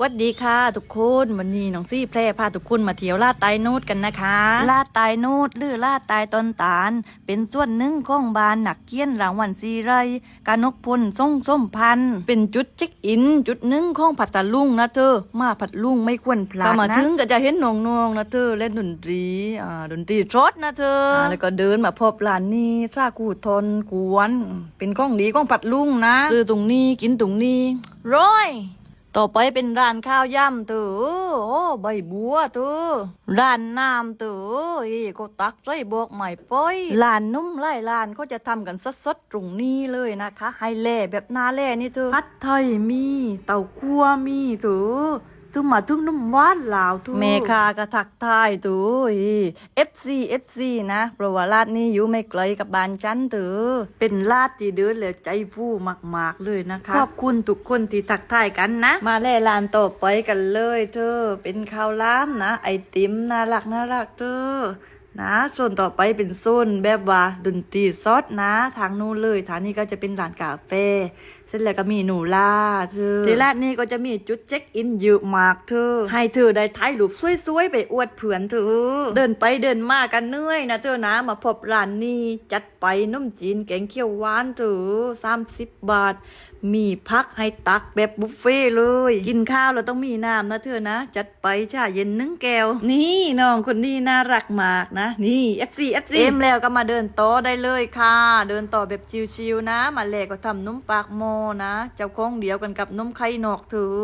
หวัสดีค่ะทุกคนวันนี้น้องซี่แพร่พาทุกคนมาเที่ยวลาดไตโนดกันนะคะ ลาดไตโนดหรือลาดไตตอนตาล เป็นส่วนหนึ่งของบานหนักเกี้ยนรางวัลซีไรกานกพลส่งส้มพันธุ์เป็นจุดเช็คอิน จุดหนึ่งของผัดตะลุงนะเธอ มาผัดลุงไม่ควรพลาดนะมาถึงก็จะเห็นน้องๆนะเธอเล่นดนตรีอ่าดนตรีทรอดนะเธออ่าแล้วก็เดินมาพบร้านนี้ซากูทนกวน เป็นของดีของผัดลุงนะซื้อตรงนี้กินตรงนี้ร้อย ต่อไปเป็นร้านข้าวย่ำตัวโอ้ใบบัวตัวร้านน้ำตัวอ้ก็ตักใส่บวกใหม่ป้อยร้านนุ่มไล่ร้านก็จะทำกันสดๆตรงนี้เลยนะคะไฮแล่แบบหน้าแล่นี่ตือพัดไทยมี เต่าคั่วมีตัว ตุ้มมาตุ้มนุ่มหวานลาวตัวเมคากระทักทายตัวเอฟซีเอฟซีนะเพราะว่าร้านนี้อยู่ไม่ไกลกับบ้านฉันเถอเป็นลาดที่เดินแล้วใจฟูมากๆเลยนะคะขอบคุณทุกคนที่ทักทายกันนะ มาแล่ลานต่อไปกันเลยเธอเป็นข้าวล้ามนะ ไอติมน่ารักน่ารักเธอ นะส่วนต่อไปเป็นโซนแบบว่าดนตรีซดนะ ทางนู้นเลยทางนี้ก็จะเป็นร้านกาแฟเสร็จแล้วก็มีหนูล่าเธอที่ร้านนี้ก็จะมีจุดเช็คอินเยอะมากเธอ ให้เธอได้ถ่ายรูปสวยๆไปอวดเพื่อนเธอ เดินไปเดินมากันเหนื่อยนะเธอนะมาพบร้านนี้จัดไปน้มจีนแกงเขียวหวานเธอสามสิบบาท มีพักให้ตักแบบบุฟเฟ่ต์เลย กินข้าวเราต้องมีน้ำนะเธอนะ จัดไปชาเย็นหนึ่งแก้ว นี่น้องคนนี้น่ารักมากนะนี่ FC FC เอ็มแล้วก็มาเดินโต๊ะได้เลยค่ะ เดินต่อแบบชิวๆนะ มาแลกก็ทำนุ่มปากโมนะ เจ้าของเดียวกันกับนุ่มไข่นอกเธอ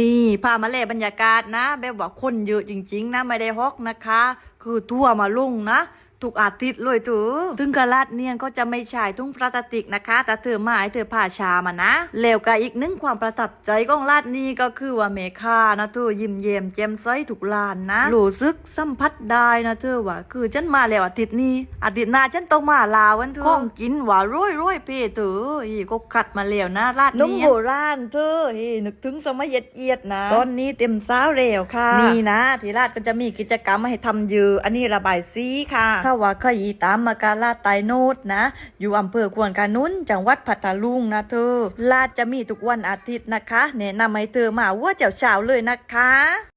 นี่พามาแลกบรรยากาศนะ แบบว่าคนเยอะจริง ๆ นะไม่ได้ฮอกนะคะ คือทั่วมาลงนะ ทุกอาทิตย์เลยเถอะถึงกะลาดเนียงก็จะไม่ใช่ทุ่งพลาสติกนะคะ แต่เธอมาให้เธอผ่าชามานะ แล้วก็อีกหนึ่งความประทับใจของลาดนี้ก็คือว่าเมคานะเธอยิ้มเยี่ยมแจ่มใสทุกลานนะรู้สึกสัมผัสได้นะเธอว่าคือฉันมาแล้วอาทิตย์นี้ อาทิตย์หน้าฉันต้องมาลาวันเธอของกินว่าร้อยร้อยๆเพเธออีก็ขัดมาแล้วนะลาดนี้นุ่มโบราณเธอเฮ้นึกถึงสมัยเอียดๆนะ ตอนนี้เต็มสาวแล้วค่ะ นี่นะที่ราชก็จะมีกิจกรรมให้ทำเยอะอันนี้ระบายสีค่ะถ้าว่าคยีตามมาการลาดไตโนดนะ อยู่อำเภอควนกานุนจังหวัดพัทลุงนะเธอลาดจะมีทุกวันอาทิตย์นะคะแนะนำให้เธอมาว่าเจ้าเช้าเลยนะคะ